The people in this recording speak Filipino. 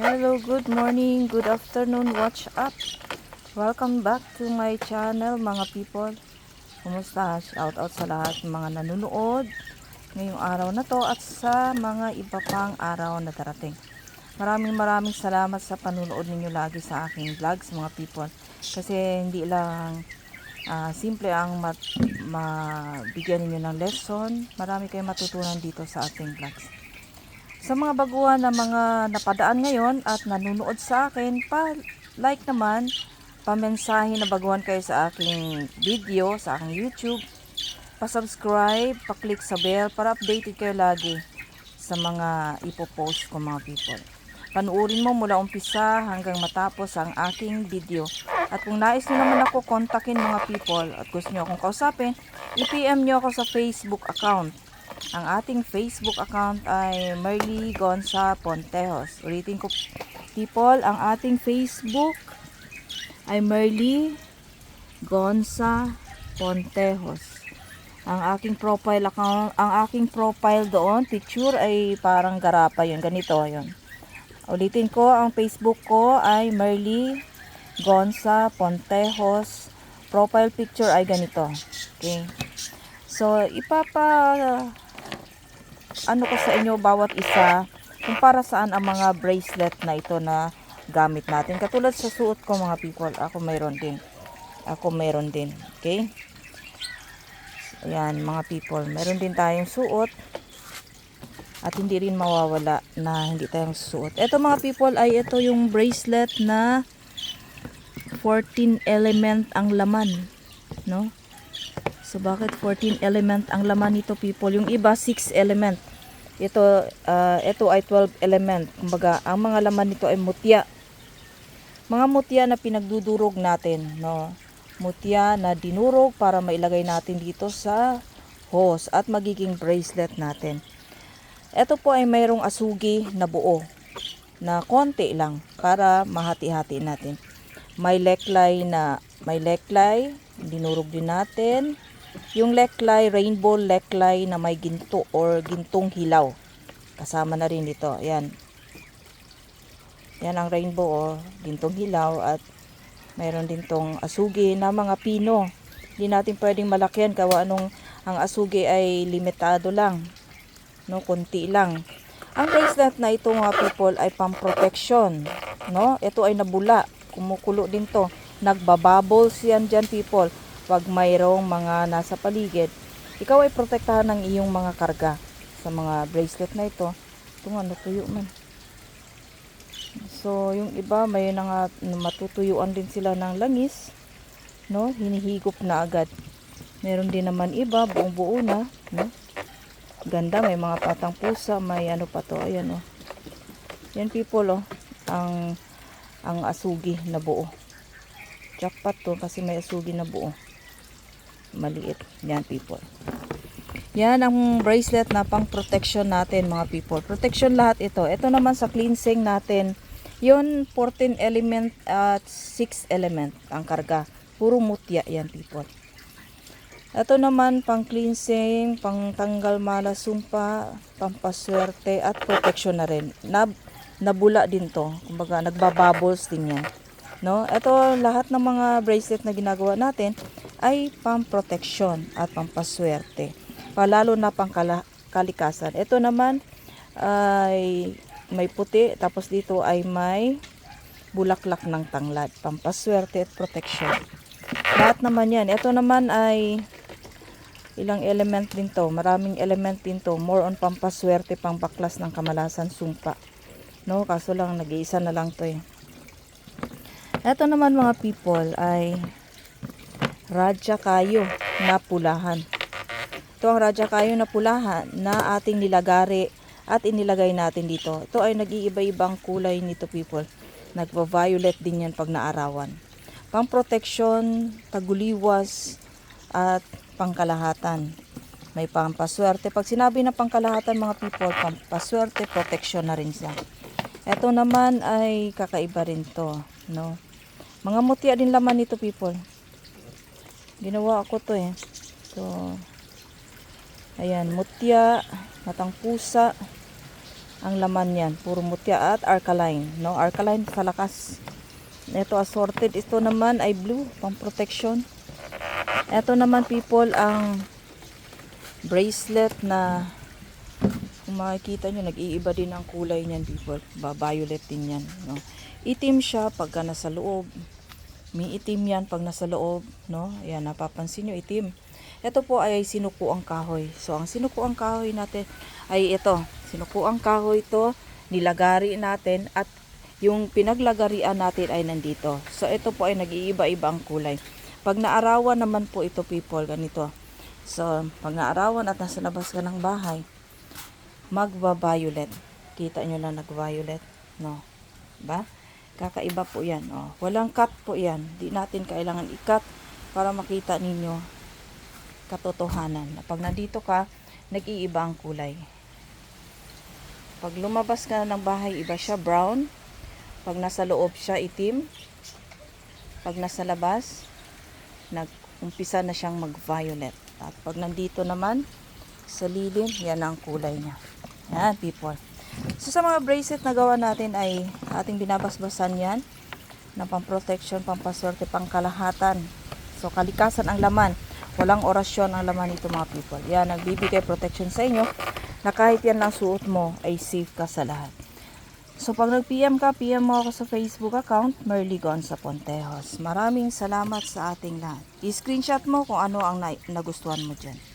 Hello, good morning, good afternoon, watch up. Welcome back to my channel mga people. Kumusta? Shout out sa lahat ng mga nanonood ngayong araw na to at sa mga iba pang araw na darating. Maraming maraming salamat sa panunood ninyo lagi sa aking vlogs mga people. Kasi hindi lang ah, simple ang mabigyan ninyo ng lesson. Marami kayong matutunan dito sa ating vlogs. Sa mga baguhan na mga napadaan ngayon at nanonood sa akin, pa-like naman, pamensahe na baguhan kayo sa aking video, sa aking YouTube, pa-subscribe, pa-click sa bell para updated kayo lagi sa mga ipopost ko mga people. Panuorin mo mula umpisa hanggang matapos ang aking video. At kung nais nyo naman ako kontakin mga people at gusto nyo akong kausapin, i-PM nyo ako sa Facebook account. Ang ating Facebook account ay Merly Gonza Pontejos. Ulitin ko people, ang ating Facebook ay Merly Gonza Pontejos. Ang aking profile account, ang aking profile doon, picture ay parang garapa yun, ganito yun. Ulitin ko, ang Facebook ko ay Merly Gonza Pontejos. Profile picture ay ganito. Okay. So, ipapa ano ko sa inyo bawat isa kung para saan ang mga bracelet na ito na gamit natin. Katulad sa suot ko mga people, ako mayroon din. Ako mayroon din. Okay? Ayan mga people, mayroon din tayong suot at hindi rin mawawala na hindi tayong suot. Ito mga people ay ito yung bracelet na 14 element ang laman. No? So bakit 14 element ang laman nito people? Yung iba 6 element. Ito ah, ito ay 12 element. Kumbaga, ang mga laman nito ay mutya. Mga mutya na pinagdudurog natin, no. Mutya na dinurog para mailagay natin dito sa hose at magiging bracelet natin. Ito po ay mayroong asugi na buo na konti lang para mahati-hati natin. May leklay na may leklay, dinurog din natin. Yung leklay, rainbow leklay na may ginto or gintong hilaw. Kasama na rin dito. Ayan. Yan ang rainbow o gintong hilaw at mayroon din tong asugi na mga pino. Hindi natin pwedeng malakyan kawa anong ang asugi ay limitado lang. No, konti lang. Ang bracelet na ito mga people ay pang protection. No? Ito ay nabula. Kumukulo din to. Nagbabubbles yan dyan people. Pag mayroong mga nasa paligid, ikaw ay protektahan ng iyong mga karga sa mga bracelet na ito. Ito nga, natuyo man. So, yung iba, may nga matutuyuan din sila ng langis. No? Hinihigop na agad. Meron din naman iba, buong buo na. No? Ganda, may mga patang pusa, may ano pa to. Ayan, oh. Yan, people, oh. Ang, ang asugi na buo. Jackpot to kasi may asugi na buo. Maliit. Yan, people. Yan ang bracelet na pang protection natin mga people. Protection lahat ito. Ito naman sa cleansing natin. Yun 14 element at 6 element ang karga. Puro mutya yan people. Ito naman pang cleansing, pang tanggal mala sumpa, pampaswerte at protection na rin. Nab nabula din to. Kumbaga nagbabubbles din yan. No? Ito lahat ng mga bracelet na ginagawa natin ay pang protection at pampaswerte palalo na pang kala- kalikasan. Ito naman ay may puti tapos dito ay may bulaklak ng tanglad, pampaswerte at protection. Lahat naman yan. Ito naman ay ilang element din to. Maraming element din to. More on pampaswerte, pang baklas ng kamalasan, sumpa. No, kaso lang nag-iisa na lang to eh. Ito naman mga people ay radya kayo na pulahan. Ito ang radya kayo na pulahan na ating nilagari at inilagay natin dito. Ito ay nag-iiba-ibang kulay nito people. Nagva-violet din yan pag naarawan. Pang protection, taguliwas, at pangkalahatan. May pampaswerte. Pag sinabi na pangkalahatan mga people, pampaswerte, protection na rin siya. Ito naman ay kakaiba rin to. No? Mga mutya din laman nito people. Ginawa ko to eh. So, Ayan, mutya, matang pusa, ang laman niyan. Puro mutya at alkaline. No? Alkaline sa lakas. Ito assorted. Ito naman ay blue. Pang protection. Ito naman people ang bracelet na kung makikita nyo, nag-iiba din ang kulay niyan people. Ba, violet din yan. No? Itim siya pagka nasa loob. May itim yan pag nasa loob. No? Ayan, napapansin nyo, itim. Ito po ay sinukuang kahoy. So, ang sinukuang kahoy natin ay ito. Sinukuang kahoy ito, nilagari natin at yung pinaglagarian natin ay nandito. So, ito po ay nag-iiba-iba ang kulay. Pag naarawan naman po ito people, ganito. So, pag naarawan at nasa labas ka ng bahay, magba-violet. Kita nyo lang nag-violet. No? Ba? Kakaiba po yan. Oh. Walang cut po yan. Di natin kailangan i-cut para makita ninyo katotohanan. Na Pag nandito ka, nag-iiba ang kulay. Pag lumabas ka ng bahay, iba siya brown. Pag nasa loob siya, itim. Pag nasa labas, nag-umpisa na siyang mag-violet. At pag nandito naman, sa lilim, yan ang kulay niya. Yan, people. So, sa mga bracelet na gawa natin ay ating binabasbasan yan ng pang-protection, pampaswerte, pangkalahatan. So, kalikasan ang laman. Walang orasyon ang laman nito mga people. Yan, nagbibigay protection sa inyo na kahit yan lang suot mo ay safe ka sa lahat. So, pag nag-PM ka, PM mo ako sa Facebook account, Merly Gonza Pontejos. Maraming salamat sa ating lahat. I-screenshot mo kung ano ang na- nagustuhan mo dyan.